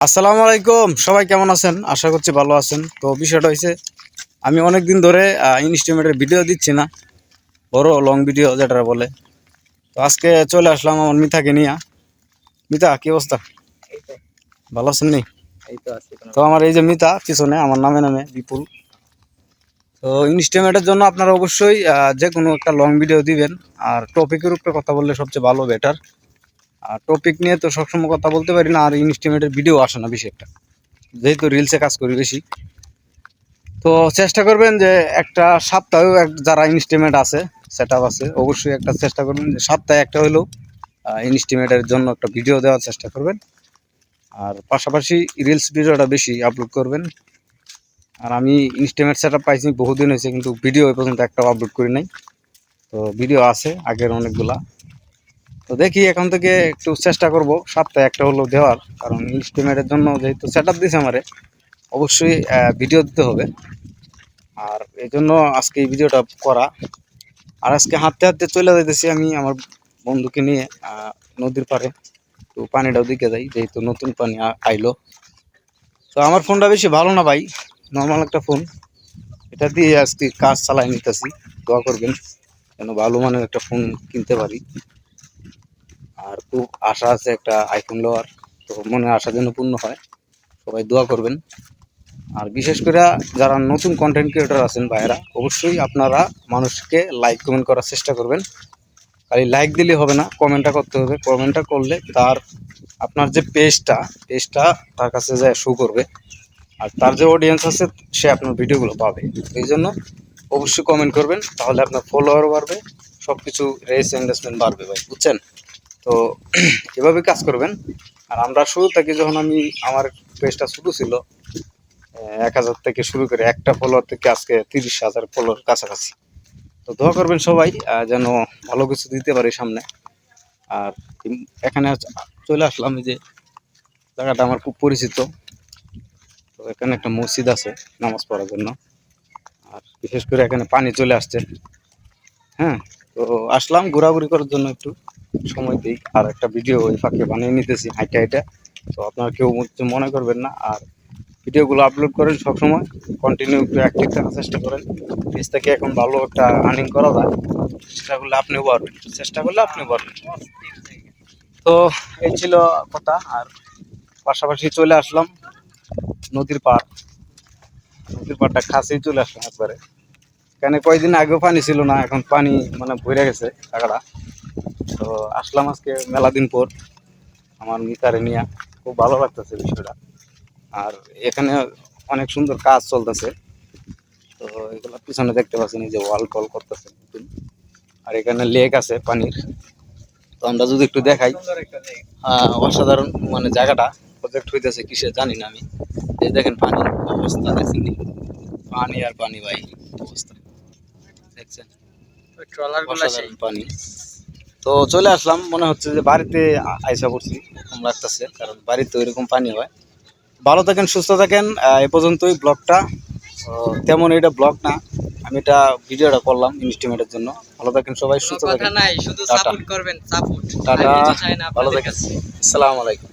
আসসালামু আলাইকুম। সবাই কেমন আছেন? আশা করছি ভালো আছেন। তো বিষয়টা হয়েছে আমি অনেক দিন ধরে ইনস্টিমেটের ভিডিও দিচ্ছি না। বড় লং ভিডিও যেটা বলে। তো আজকে চলে আসলাম আমার মিতাকে নিয়ে। মিতা কি অবস্থা? ভালো আছেন নি? তো আমার এই যে মিতা পিছনে আমার নামে নামে বিপুল। তো ইনস্টিমেটের জন্য আপনারা অবশ্যই যে কোনো একটা লং ভিডিও দিবেন। আর টপিকের উপরে কথা বললে সবচেয়ে ভালো বেটার আর টপিক নিয়ে তো সবসময় কথা বলতে পারি না, আর ইনস্টিমেটের ভিডিও আসে না বেশি একটা। যেহেতু রিলসে কাজ করি বেশি। তো চেষ্টা করবেন যে একটা সপ্তাহেও যারা ইনস্টিমেট আছে সেট আছে, অবশ্যই একটা চেষ্টা করবেন যে সপ্তাহে একটা হলেও ইনস্টিমেটের জন্য একটা ভিডিও দেওয়ার চেষ্টা করবেন। আর পাশাপাশি রিলস ভিডিওটা বেশি আপলোড করবেন। আর আমি ইনস্টিমেট সেট আপ পাইছি, বহুদিন হয়েছে কিন্তু ভিডিও এ পর্যন্ত একটা আপলোড করি নাই। তো ভিডিও আছে, আগের অনেকগুলা। তো দেখি এখন থেকে একটু চেষ্টা করব। সপ্তাহে একটা হলো দেওয়ার, কারণ ইনস্টিমেটের জন্য যেহেতু সেট আপ দিয়েছে আমারে, অবশ্যই ভিডিও দিতে হবে। আর এই জন্য আজকে এই ভিডিওটা করা। আর আজকে হাঁটতে হাঁটতে চলে যাইতেছি আমি আমার বন্ধুকে নিয়ে নদীর পাড়ে। তো পানিটাও দিকে যাই, যেহেতু নতুন পানি আইলো। তো আমার ফোনটা বেশি ভালো না ভাই নর্মাল একটা ফোন এটা দিয়ে আজকে কাজ চালাই নিতেছি, দোয়া করবেন। যেন ভালো মানের একটা ফোন কিনতে পারি। আর খুব আশা আছে একটা আইফোন লওয়ার তো মনে আশা যেন পূর্ণ হয়। সবাই দোয়া করবেন। আর বিশেষ করে যারা নতুন কন্টেন্ট ক্রিয়েটর আছেন ভাইয়েরা, অবশ্যই আপনারা মানুষকে লাইক কমেন্ট করার চেষ্টা করবেন। খালি লাইক দিলে হবে না কমেন্টটা করতে হবে। কমেন্টটা করলে তার, আপনার যে পেজটা পেজটা তার কাছে যায় শো করবে। আর তার যে অডিয়েন্স আছে, সে আপনার ভিডিওগুলো পাবে। এই জন্য অবশ্যই কমেন্ট করবেন, তাহলে আপনার ফলোয়ার বাড়বে সব কিছু রেস এঙ্গেজমেন্ট বাড়বে ভাই। বুঝছেন? তো এভাবে কাজ করবেন। আর আমরা শুরু থেকে যখন আমি আমার পেজটা শুরু ছিল এক হাজার থেকে শুরু করে একটা ফলোয়ার থেকে আজকে তিরিশ হাজার ফলোয়ার কাছাকাছি। তো দোয়া করবেন সবাই যেন ভালো কিছু দিতে পারি সামনে। আর এখানে চলে আসলাম যে, জায়গাটা আমার খুব পরিচিত। তো এখানে একটা মসজিদ আছে নামাজ পড়ার জন্য। আর বিশেষ করে এখানে পানি চলে আসছে। হ্যাঁ তো আসলাম ঘোরাঘুরি করার জন্য একটু। সময় দিই। আর একটা ভিডিও ওই ফাঁকে বানিয়ে নিতেছি, হাইটা হাইটা। তো আপনারা কেউ মনে করবেন না। আর ভিডিওগুলো আপলোড করেন সবসময়। কন্টিনিউ একটু অ্যাক্টিভ থাকার চেষ্টা করেন। পেজ থেকে এখন ভালো একটা আর্নিং করা যায়। চেষ্টা করলে আপনিও পারবেন। চেষ্টা করলে আপনিও পারবেন। তো এই ছিল কথা। আর পাশাপাশি চলে আসলাম নদীর পাড়। নদীর পাড়টা কাছেই চলে আসলাম একবারে। এখানে কয়েকদিন আগেও পানি ছিল না, এখন পানি মানে ভরে গেছে টাকাটা তো আসলাম আজকে মেলা দিন পর আমার মিতারে নিয়ে। খুব ভালো লাগতেছে বিষয়টা। আর এখানে অনেক সুন্দর কাজ চলতেছে। তো এগুলো পিছনে দেখতে পাচ্ছেন যে ওয়াল কল করতেছে। আর এখানে লেক আছে পানির। তো আমরা যদি একটু দেখাই অসাধারণ মানে জায়গাটা প্রজেক্ট হইতেছে কিসে জানি না আমি। এই দেখেন পানির অবস্থা দেখছেন পানি আর পানি ভাই অবস্থা। দেখছেন? পানি। তো চলে আসলাম মনে হচ্ছে যে বাড়িতে আইসা পড়ছি এরকম লাগতেছে কারণ বাড়িতে ওইরকম পানি হয়। ভালো থাকেন সুস্থ থাকেন এ পর্যন্তই ব্লগটা। তেমন এটা ব্লগ না আমি এটা ভিডিওটা করলাম ইনস্টিমেটের জন্য। ভালো থাকেন সবাই সুস্থ থাকেন। টাটা। ভালো থাকেন। আসসালামু আলাইকুম।